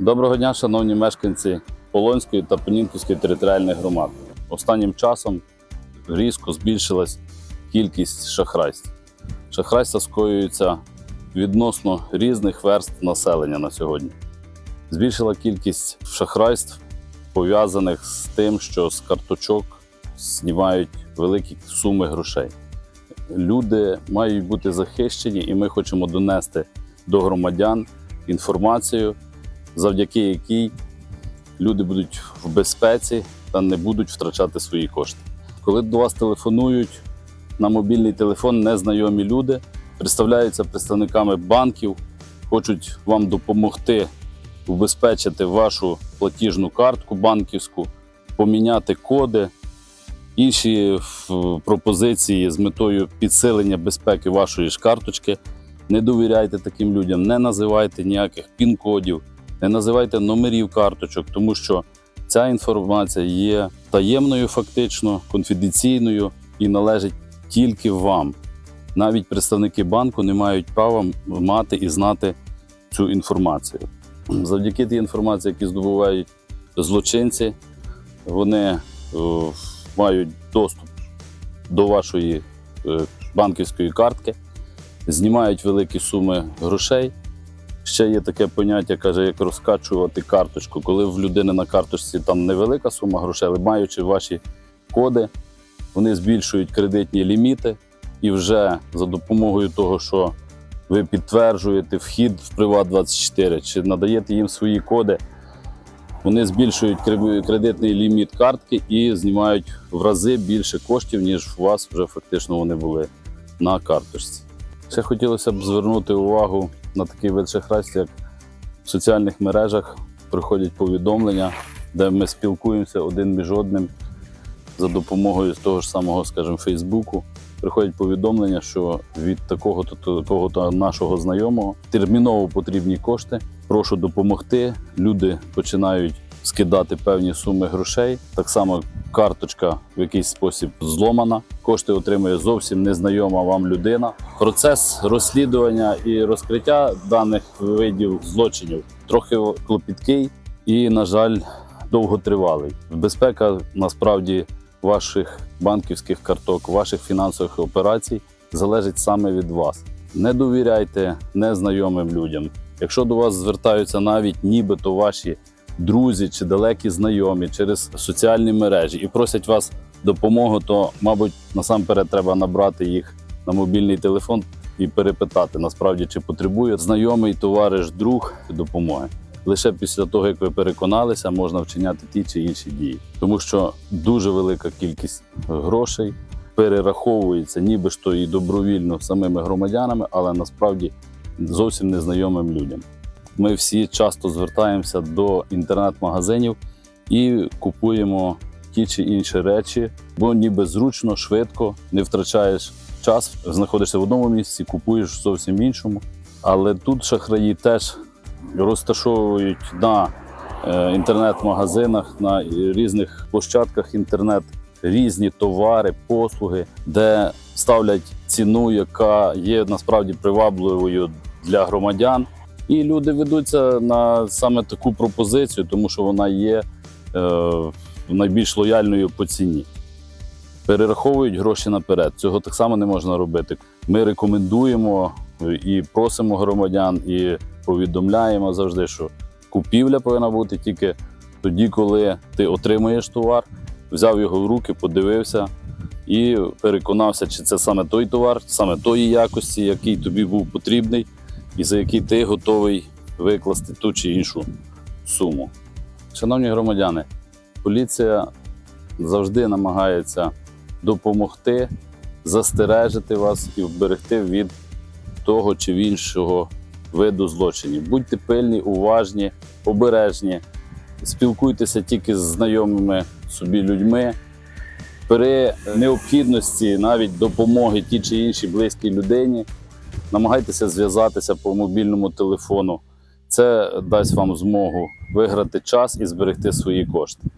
Доброго дня, шановні мешканці Полонської та Пенінківської територіальних громад. Останнім часом різко збільшилась кількість шахрайств. Шахрайства скоюються відносно різних верств населення на сьогодні. Збільшила кількість шахрайств, пов'язаних з тим, що з карточок знімають великі суми грошей. Люди мають бути захищені, і ми хочемо донести до громадян інформацію, завдяки якій люди будуть в безпеці та не будуть втрачати свої кошти. Коли до вас телефонують на мобільний телефон незнайомі люди, представляються представниками банків, хочуть вам допомогти убезпечити вашу платіжну картку банківську, поміняти коди, інші пропозиції з метою підсилення безпеки вашої ж карточки. Не довіряйте таким людям, не називайте ніяких пін-кодів, не називайте номерів карточок, тому що ця інформація є таємною, фактично, конфіденційною і належить тільки вам. Навіть представники банку не мають права мати і знати цю інформацію. Завдяки тій інформації, які здобувають злочинці, вони е, мають доступ до вашої е, банківської картки, знімають великі суми грошей. Ще є таке поняття, каже, як розкачувати карточку. Коли в людини на карточці там невелика сума грошей, але маючи ваші коди, вони збільшують кредитні ліміти, і вже за допомогою того, що ви підтверджуєте вхід в Приват24 чи надаєте їм свої коди, вони збільшують кредитний ліміт картки і знімають в рази більше коштів, ніж у вас вже фактично вони були на карточці. Ще хотілося б звернути увагу на такий вид шахрайства, як в соціальних мережах приходять повідомлення, де ми спілкуємося один між одним за допомогою того ж самого, скажімо, Фейсбуку. Приходять повідомлення, що від такого-то такого-то нашого знайомого терміново потрібні кошти. Прошу допомогти. Люди починають скидати певні суми грошей. Так само карточка в якийсь спосіб зломана. Кошти отримує зовсім незнайома вам людина. Процес розслідування і розкриття даних видів злочинів трохи клопіткий і, на жаль, довготривалий. Безпека насправді ваших банківських карток, ваших фінансових операцій залежить саме від вас. Не довіряйте незнайомим людям. Якщо до вас звертаються навіть нібито ваші друзі чи далекі знайомі через соціальні мережі і просять вас допомоги, то, мабуть, насамперед треба набрати їх на мобільний телефон і перепитати насправді, чи потребує знайомий товариш, друг допомоги. Лише після того, як ви переконалися, можна вчиняти ті чи інші дії, тому що дуже велика кількість грошей перераховується, ніби то і добровільно самими громадянами, але насправді зовсім незнайомим людям. Ми всі часто звертаємося до інтернет-магазинів і купуємо ті чи інші речі, бо ніби зручно, швидко, не втрачаєш час, знаходишся в одному місці, купуєш зовсім іншому. Але тут шахраї теж розташовують на е, інтернет-магазинах, на різних площадках інтернет різні товари, послуги, де ставлять ціну, яка є насправді привабливою для громадян. І люди ведуться на саме таку пропозицію, тому що вона є е, найбільш лояльною по ціні. Перераховують гроші наперед. Цього так само не можна робити. Ми рекомендуємо і просимо громадян, і повідомляємо завжди, що купівля повинна бути тільки тоді, коли ти отримуєш товар, взяв його в руки, подивився і переконався, чи це саме той товар, саме тої якості, який тобі був потрібний, і за який ти готовий викласти ту чи іншу суму. Шановні громадяни, поліція завжди намагається допомогти, застережити вас і вберегти від того чи іншого виду злочинів. Будьте пильні, уважні, обережні, спілкуйтеся тільки з знайомими собі людьми. При необхідності навіть допомоги тій чи іншій близькій людині, намагайтеся зв'язатися по мобільному телефону. Це дасть вам змогу виграти час і зберегти свої кошти.